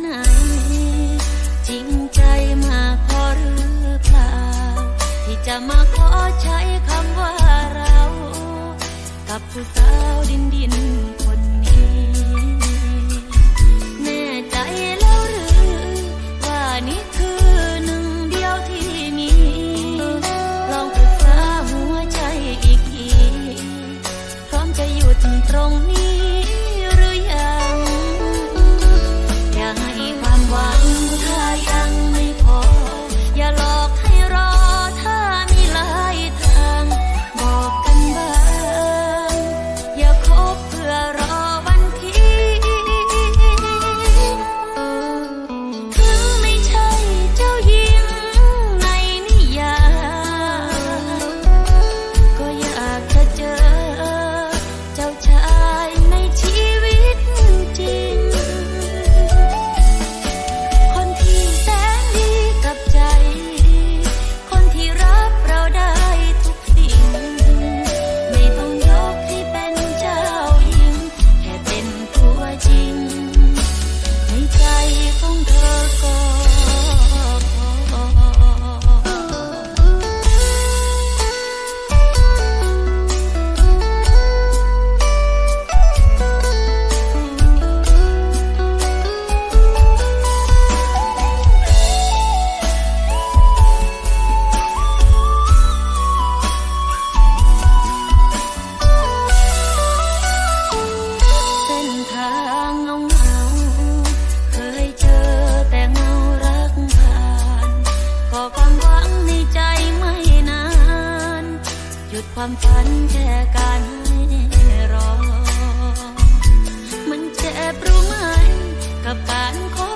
ไหน จริงใจมากพอหรือเปล่า ที่จะมาขอใช้คำว่าเรา กับผู้สาวดินดิน ความฝันแค่การรอ มันเจ็บรู้ไหมกับการขอ